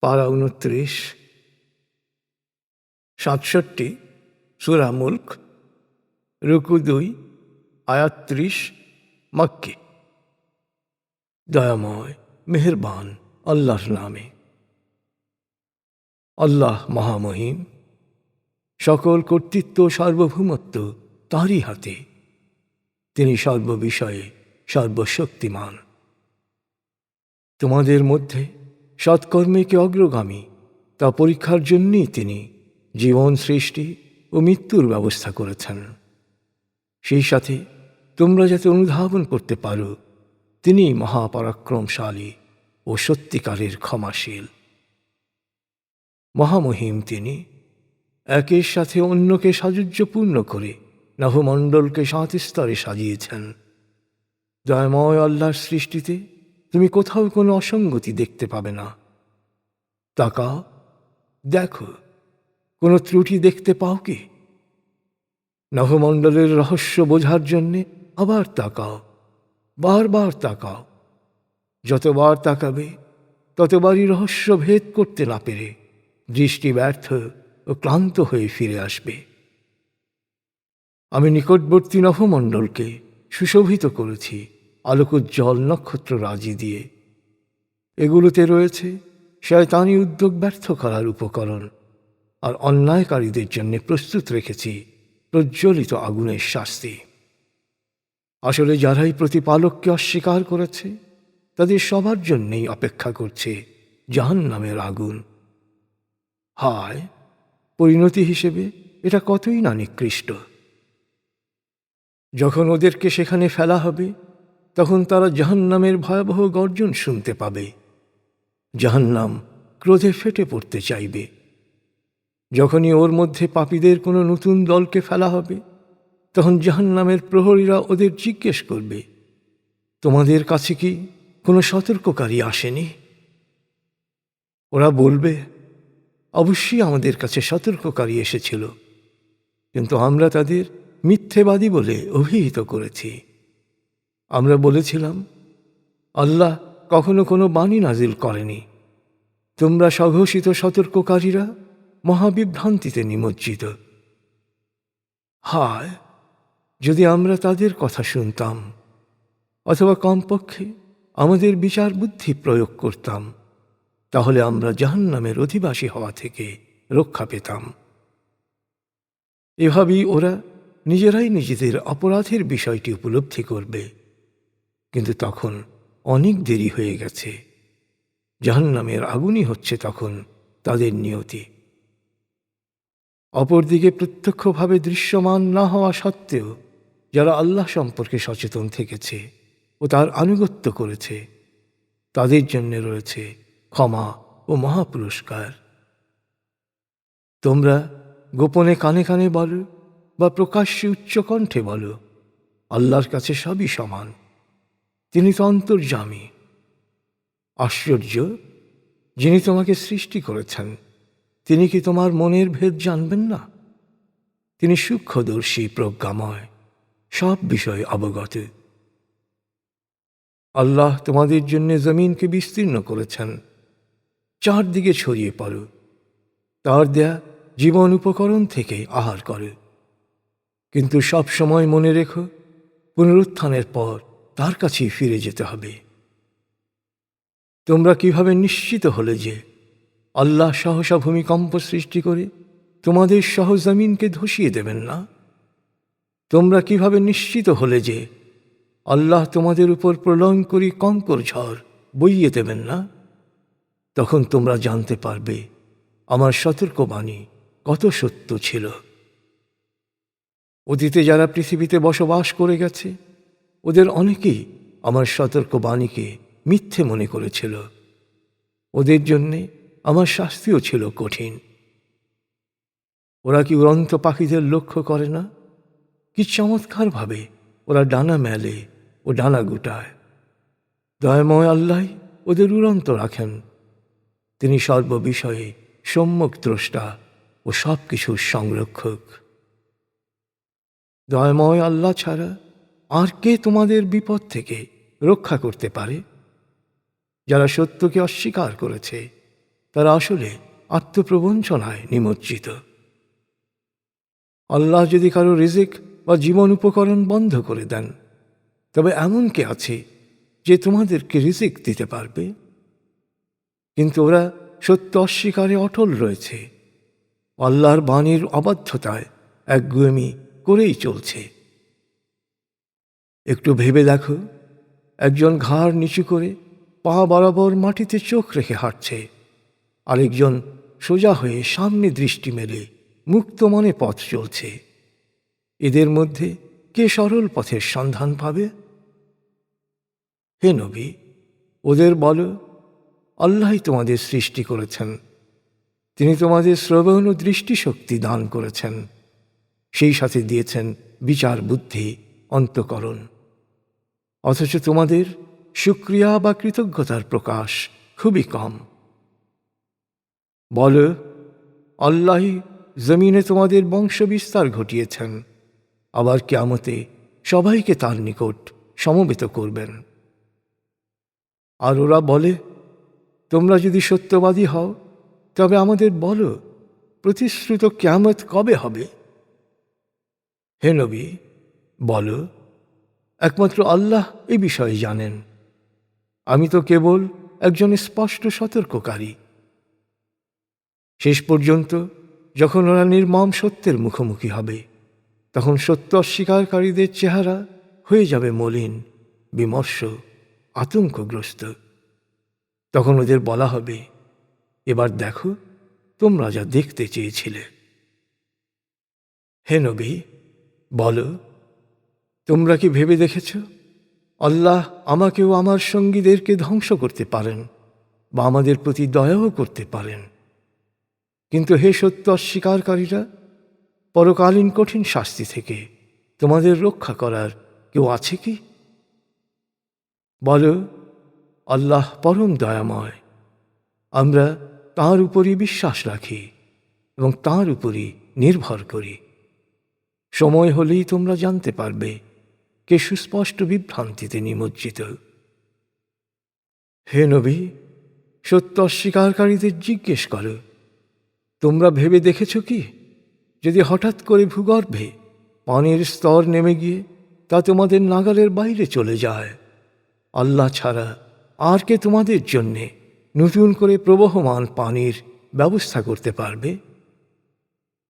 পারা উনত্রিশ, সাতষট্টি, সুরা মুল্ক, রুকু দুই, আয়াত্রিশ, মক্কি। দয়াময়, মেহেরবান, আল্লাহর নামে। আল্লাহ মহামহিম, সকল কর্তৃত্ব সার্বভৌমত্ব তাঁরই হাতে। তিনি সর্ববিষয়ে সর্বশক্তিমান। তোমাদের মধ্যে সৎকর্মীকে অগ্রগামী, তা পরীক্ষার জন্যই তিনি জীবন সৃষ্টি ও মৃত্যুর ব্যবস্থা করেছেন। সেই সাথে তোমরা যাতে অনুধাবন করতে পারো, তিনি মহাপরাক্রমশালী ও সত্যিকারের ক্ষমাশীল। মহামহিম তিনি একের সাথে অন্যকে সাযুজ্যপূর্ণ করে নভমণ্ডলকে সাত স্তরে সাজিয়েছেন। দয়াময় আল্লাহর সৃষ্টিতে তুমি কোথাও কোনো অসঙ্গতি দেখতে পাবে না। তাকাও, দেখো, কোনো ত্রুটি দেখতে পাও কি? নভমণ্ডলের রহস্য বোঝার জন্যে আবার তাকাও, বারবার তাকাও। যতবার তাকাবে, ততবারই রহস্য ভেদ করতে না পেরে দৃষ্টি ব্যর্থ ও ক্লান্ত হয়ে ফিরে আসবে। আমি নিকটবর্তী নভমণ্ডলকে সুশোভিত করেছি। আলোকোজ্জ্বল নক্ষত্র রাজি দিয়ে। এগুলোতে রয়েছে শয়তানি উদ্যোগ ব্যর্থ করার উপকরণ, আর অন্যায়কারীদের জন্য প্রস্তুত রেখেছি প্রজ্বলিত আগুনের শাস্তি। আসলে যারাই প্রতিপালককে অস্বীকার করেছে, তাদের সবার জন্যেই অপেক্ষা করছে জাহান নামের আগুন। হায়, পরিণতি হিসেবে এটা কতই না নিকৃষ্ট। যখন ওদেরকে সেখানে ফেলা হবে তখন তারা জাহান্নামের ভয়াবহ গর্জন শুনতে পাবে। জাহান্নাম ক্রোধে ফেটে পড়তে চাইবে। যখনই ওর মধ্যে পাপীদের কোনো নতুন দলকে ফেলা হবে, তখন জাহান্নামের প্রহরীরা ওদের জিজ্ঞেস করবে, তোমাদের কাছে কি কোনো সতর্ককারী আসেনি? ওরা বলবে, অবশ্যই আমাদের কাছে সতর্ককারী এসেছিল, কিন্তু আমরা তাদের মিথ্যেবাদী বলে অভিহিত করেছি। আমরা বলেছিলাম, আল্লাহ কখনো কোনো বাণী নাজিল করেনি। তোমরা স্বঘোষিত সতর্ককারীরা মহাবিভ্রান্তিতে নিমজ্জিত। হায়, যদি আমরা তাদের কথা শুনতাম, অথবা কমপক্ষে আমাদের বিচার বুদ্ধি প্রয়োগ করতাম, তাহলে আমরা জাহান্নামের অধিবাসী হওয়া থেকে রক্ষা পেতাম। এভাবেই ওরা নিজেরাই নিজেদের অপরাধের বিষয়টি উপলব্ধি করবে। কিন্তু তখন অনেক দেরি হয়ে গেছে। জাহান্নামের আগুনই হচ্ছে তখন তাদের নিয়তি। অপরদিকে প্রত্যক্ষভাবে দৃশ্যমান না হওয়া সত্ত্বেও যারা আল্লাহ সম্পর্কে সচেতন থেকেছে ও তার আনুগত্য করেছে, তাদের জন্য রয়েছে ক্ষমা ও মহাপুরস্কার। তোমরা গোপনে কানে কানে বলো বা প্রকাশ্যে উচ্চকণ্ঠে বলো, আল্লাহর কাছে সবই সমান। তিনি তো অন্তর্জামী আশ্চর্য, যিনি তোমাকে সৃষ্টি করেছেন, তিনি কি তোমার মনের ভেদ জানবেন না? তিনি সূক্ষ্মদর্শী, প্রজ্ঞাময়, সব বিষয়ে অবগত। আল্লাহ তোমাদের জন্য জমিনকে বিস্তীর্ণ করেছেন। চারদিকে ছড়িয়ে পড়ো। তার দেয়া জীবন উপকরণ থেকে আহার করে। কিন্তু সব সময় মনে রেখো, পুনরুত্থানের পর তার কাছেই ফিরে যেতে হবে। তোমরা কীভাবে নিশ্চিত হলে যে আল্লাহ সহসা ভূমিকম্প সৃষ্টি করে তোমাদের সহ জমিনকে ধসিয়ে দেবেন না? তোমরা কীভাবে নিশ্চিত হলে যে আল্লাহ তোমাদের উপর প্রলয়ঙ্করী কঙ্কর ঝড় বইয়ে দেবেন না? তখন তোমরা জানতে পারবে আমার সতর্কবাণী কত সত্য ছিল। অতীতে যারা পৃথিবীতে বসবাস করে গেছে ওদের অনেকেই আমার সতর্কবাণীকে মিথ্যে মনে করেছিল। ওদের জন্যে আমার শাস্তিও ছিল কঠিন। ওরা কি উড়ন্ত পাখিদের লক্ষ্য করে না? কি চমৎকারভাবে ওরা ডানা মেলে ও ডানা গুটায়। দয়াময় আল্লাহ ওদের উড়ন্ত রাখেন। তিনি সর্ববিষয়ে সম্যক দ্রষ্টা ও সব কিছুর সংরক্ষক। দয়াময় আল্লাহ ছাড়া আর কে তোমাদের বিপদ থেকে রক্ষা করতে পারে? যারা সত্যকে অস্বীকার করেছে, তারা আসলে আত্মপ্রবঞ্চনায় নিমজ্জিত। আল্লাহ যদি কারও রিজিক বা জীবন উপকরণ বন্ধ করে দেন, তবে এমন কে আছে যে তোমাদেরকে রিজিক দিতে পারবে? কিন্তু ওরা সত্য অস্বীকারে অটল রয়েছে। আল্লাহর বাণীর অবাধ্যতায় একগুয়েমি করেই চলছে। একটু ভেবে দেখো। একজন ঘাড় নিচু করে পা বরাবর মাটিতে চোখ রেখে হাঁটছে। আরেকজন সোজা হয়ে সামনে দৃষ্টি মেলে, মুক্ত মনে পথ চলছে। এদের মধ্যে কে সরল পথের সন্ধান পাবে? হে নবী, ওদের বলো আল্লাহই তোমাদের সৃষ্টি করেছেন। তিনি তোমাদের শ্রবণ ও দৃষ্টিশক্তি দান করেছেন। সেই সাথে দিয়েছেন বিচার বুদ্ধি, অন্তকরণ। অথচ তোমাদের সুক্রিয়া বা কৃতজ্ঞতার প্রকাশ খুবই কম। বল, আল্লাহই জমিনে তোমাদের বংশ বিস্তার ঘটিয়েছেন, আবার কেয়ামতে সবাইকে তার নিকট সমবেত করবেন। আর ওরা বলে, তোমরা যদি সত্যবাদী হও, তবে আমাদের বলো, প্রতিশ্রুত কেয়ামত কবে হবে? হে নবী, বলো একমাত্র আল্লাহ এই বিষয়ে জানেন। আমি তো কেবল একজন স্পষ্ট সতর্ককারী। শেষ পর্যন্ত যখন ওরা নির্মম সত্যের মুখোমুখি হবে, তখন সত্য অস্বীকারীদের চেহারা হয়ে যাবে মলিন, বিমর্ষ, আতঙ্কগ্রস্ত। তখন ওদের বলা হবে, এবার দেখো, তোমরা যা দেখতে চেয়েছিলে। হে নবী, বলো তোমরা কি ভেবে দেখেছ? আল্লাহ আমাকেও আমার সঙ্গীদেরকে ধ্বংস করতে পারেন বা আমাদের প্রতি দয়াও করতে পারেন। কিন্তু হে সত্য অস্বীকারীরা পরকালীন কঠিন শাস্তি থেকে তোমাদের রক্ষা করার কেউ আছে কি? বলো, আল্লাহ পরম দয়াময়, আমরা তার উপরই বিশ্বাস রাখি এবং তার উপরই নির্ভর করি। সময় হলেই তোমরা জানতে পারবে কে সুস্পষ্ট বিভ্রান্তিতে নিমজ্জিত। হে নবী, সত্য অস্বীকারীদের জিজ্ঞেস করো। তোমরা ভেবে দেখেছ কি? যদি হঠাৎ করে ভূগর্ভে পানির স্তর নেমে গিয়ে তা তোমাদের নাগালের বাইরে চলে যায়, আল্লাহ ছাড়া আর কে তোমাদের জন্যে নতুন করে প্রবহমান পানির ব্যবস্থা করতে পারবে?